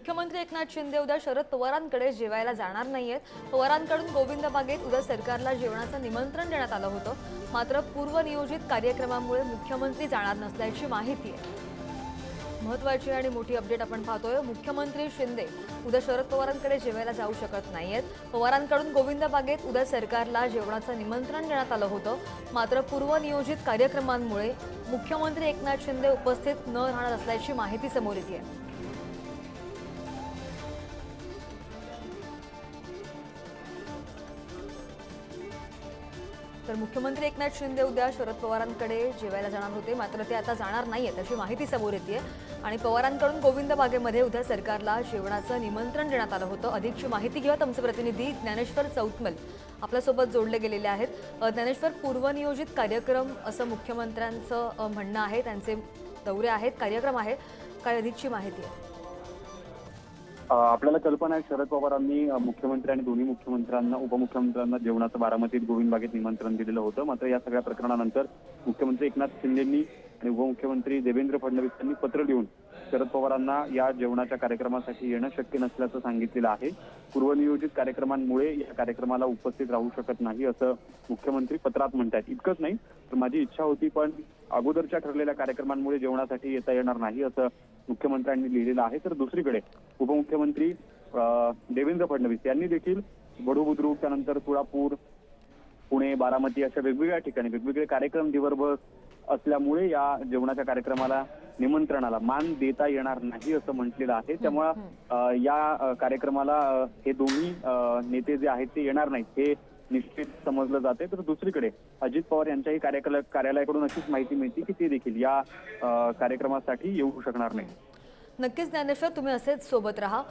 मुख्यमंत्री एकनाथ शिंदे उद्या शरद पवारांकडे जेवायला जाणार नाहीयेत. पवारांकडून गोविंद बागेत उद्या सरकारला जेवणाचं निमंत्रण देण्यात आलं होतं. मात्र पूर्वनियोजित कार्यक्रमामुळे मुख्यमंत्री जाणार नसल्याची माहिती आहे. महत्वाची आणि मोठी अपडेट आपण पाहतोय. मुख्यमंत्री शिंदे उद्या शरद पवारांकडे जेवायला जाऊ शकत नाहीयेत. पवारांकडून गोविंद बागेत उद्या सरकारला जेवणाचं निमंत्रण देण्यात आलं होतं. मात्र पूर्वनियोजित कार्यक्रमांमुळे मुख्यमंत्री एकनाथ शिंदे उपस्थित न राहणार असल्याची माहिती समोर येते तर मुख्यमंत्री एकनाथ शिंदे उद्या शरद पवारांकडे जेवायला जाणार होते. मात्र ते आता जाणार नाही आहेत अशी माहिती समोर येते आणि पवारांकडून गोविंद बागेमध्ये उद्या सरकारला जेवणाचं निमंत्रण देण्यात आलं होतं. अधिकची माहिती घेऊयात आमचे प्रतिनिधी ज्ञानेश्वर चौतमल आपल्यासोबत जोडले गेलेले आहेत. ज्ञानेश्वर पूर्वनियोजित कार्यक्रम असं मुख्यमंत्र्यांचं म्हणणं आहे. त्यांचे दौरे आहेत. कार्यक्रम आहे. काय अधिकची माहिती आहे? आपल्याला कल्पना आहे शरद पवारांनी मुख्यमंत्री आणि दोन्ही मुख्यमंत्र्यांना उपमुख्यमंत्र्यांना जेवणाचं बारामतीत गोविंद बागेत निमंत्रण दिलेलं होतं. मात्र या सगळ्या प्रकरणानंतर मुख्यमंत्री एकनाथ शिंदेंनी आणि उपमुख्यमंत्री देवेंद्र फडणवीस यांनी पत्र लिहून शरद पवारांना या जेवणाच्या कार्यक्रमासाठी येणं शक्य नसल्याचं सांगितलेलं आहे. पूर्वनियोजित कार्यक्रमांमुळे या कार्यक्रमाला उपस्थित राहू शकत नाही असं मुख्यमंत्री पत्रात म्हणतात इतकंच नाही तर माझी इच्छा होती पण अगोदरच्या ठरलेल्या कार्यक्रमांमुळे जेवणासाठी येता येणार नाही असं मुख्यमंत्र्यांनी लिहिलेलं आहे. तर दुसरीकडे उपमुख्यमंत्री देवेंद्र फडणवीस यांनी देखील बडू बुद्रुक त्यानंतर तुळापूर पुणे बारामती अशा वेगवेगळ्या ठिकाणी वेगवेगळे कार्यक्रम दिवसभर असल्यामुळे या जेवणाच्या कार्यक्रमाला निमंत्रणाला मान देता येणार नाही असं म्हटलेलं आहे. त्यामुळं या कार्यक्रमाला हे दोन्ही नेते जे आहेत ते येणार नाहीत. हे निश्चित समजलं जाते तर दुसरीकडे अजित पवार यांच्याही कार्यालय कार्यालयाकडून अशीच माहिती मिळते की ते देखील या कार्यक्रमासाठी येऊ शकणार नाही नक्कीच ज्ञानेश्वर तुम्ही असेच सोबत राहा.